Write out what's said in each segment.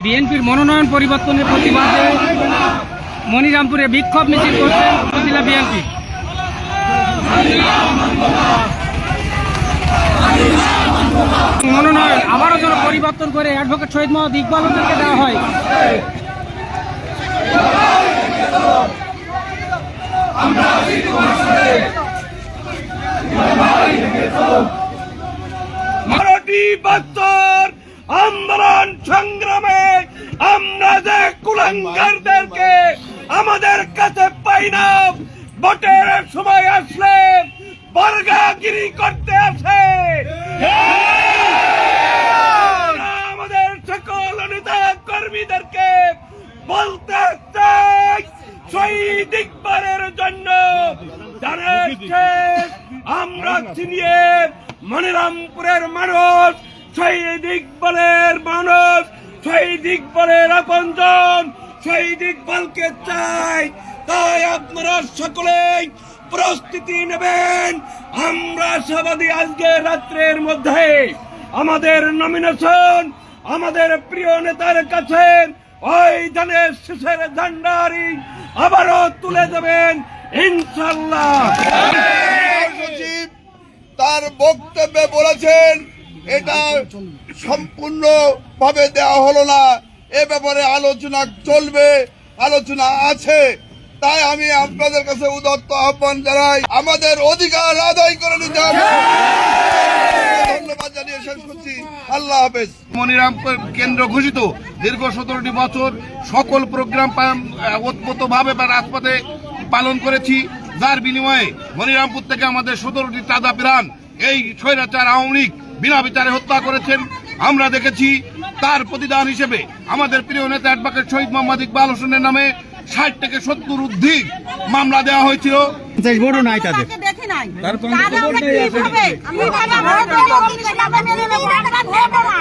বিএনপির মনোনয়ন পরিবর্তনের প্রতিবাদে মনিরামপুরে বিক্ষোভ মিছিল উপজেলা বিএনপি। মনোনয়ন আবারও যেন পরিবর্তন করে অ্যাডভোকেট শহীদ মোহাম্মদ ইকবাল হোসেনকে দেওয়া হয়। মারাঠি বাচ্চার আন্দোলন সংগ্রামে আমরা যে কুলাঙ্গারদেরকে আমাদের কাছে পাই না ভোটের সময় আসলে বর্গাগিরি করতে আসে। আমাদের সকল নেতা কর্মীদেরকে বলতে চাই, শহীদ ইকবালের জন্য। আমরা চিনিয়ে মনিরামপুরের মানুষ শহীদ ইকবালের মানুষ শহীদ ইকবালের আপনজন শহীদ ইকবালকে চাই। তাই আপনারা সকলেই প্রস্তুতি নেবেন। আমরা সবাদি আজকে রাত্রের মধ্যে। আমাদের নমিনেশন আমাদের প্রিয় নেতার কাছে ওই ধানের শেষের ঝান্ডারি আবারও তুলে দেবেন ইনশাল্লাহ তার বক্তব্যে বলেছেন এটা সম্পূর্ণ ভাবে দেওয়া হলো না। এ ব্যাপারে আলোচনা চলবে, আলোচনা আছে। তাই আমি আপনাদের কাছে উদত্ত আহ্বান জানাই, আমাদের অধিকার আদায় করে নিতে হবে। ধন্যবাদ জানিয়ে শেষ করছি। আল্লাহ হাফেজ। মনিরামপুর কেন্দ্র ঘোষিত। দীর্ঘ সতেরোটি বছর সকল প্রোগ্রাম ওতপ্রোত ভাবে বা রাজপথে পালন করেছি। যার বিনিময়ে মনিরামপুর থেকে আমাদের সতেরোটি চাঁদা প্রাণ, এই স্বৈরাচার আওয়ামী লীগ বিনা বিচারে হত্যা করেছেন আমরা দেখেছি তার প্রতিদান হিসেবে আমাদের প্রিয় নেতা অ্যাডভোকেট শহীদ মোহাম্মদ ইকবাল হোসেনের নামে ষাট থেকে সত্তর অধিক মামলা দেওয়া হয়েছিল নাই তাহলে আমরা কীভাবে কীভাবে আমরা ভোট দেব? কীভাবে নেব? আমরা নেব না।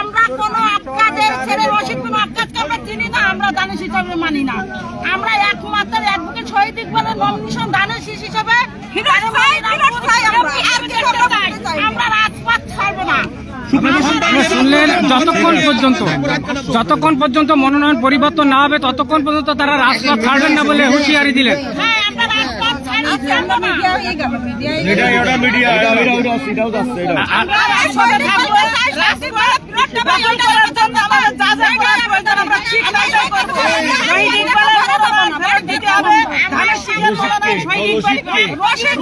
আমরা কোনো আক্কাদের ছেড়ে রশিদ কোনো আক্কাদকে আমরা চিনি না আমরা দানিশ হিসাবে না আমরা একমাত্র অ্যাডভোকেট শহীদ ইকবালের নমিনেশন দানিশ হিসাবে আমরা রাজপথ ছাড়বো না আপনারা শুনলেন যতক্ষণ পর্যন্ত যতক্ষণ পর্যন্ত মনোনয়ন পরিবর্তন না হবে ততক্ষণ পর্যন্ত তারা রাজপথ ছাড়বেন না বলে হুঁশিয়ারি দিলেন হ্যাঁ। রশিদ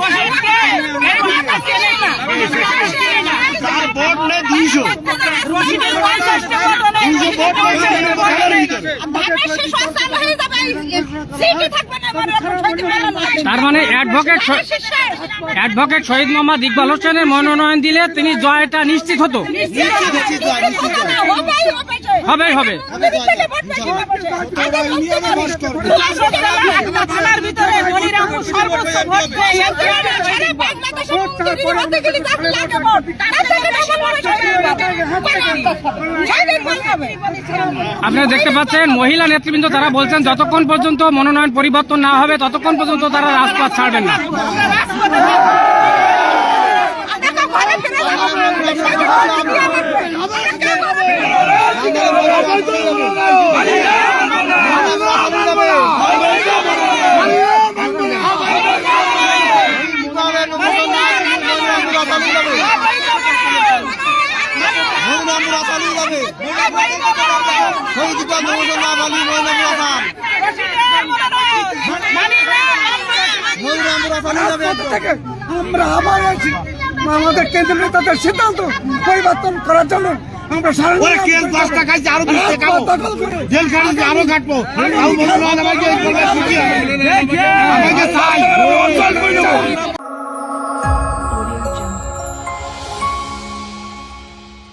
তার মানে অ্যাডভোকেট। অ্যাডভোকেট শহীদ মোহাম্মদ ইকবাল হোসেনের মনোনয়ন দিলে তিনি জয়টা নিশ্চিত হতো হবে। ভিতরে আপনারা দেখতে পাচ্ছেন, মহিলা নেতৃবৃন্দ তারা বলছেন, যতক্ষণ পর্যন্ত মনোনয়ন পরিবর্তন না হবে, ততক্ষণ পর্যন্ত তারা রাজপথ ছাড়বেন না আমরা রাজপথে থাকব। দেখো, ঘরে ফিরে থেকে আমরা আবার আছি আমাদের কেন্দ্রীয় নেতাদের সিদ্ধান্ত পরিবর্তন করার জন্য আমরা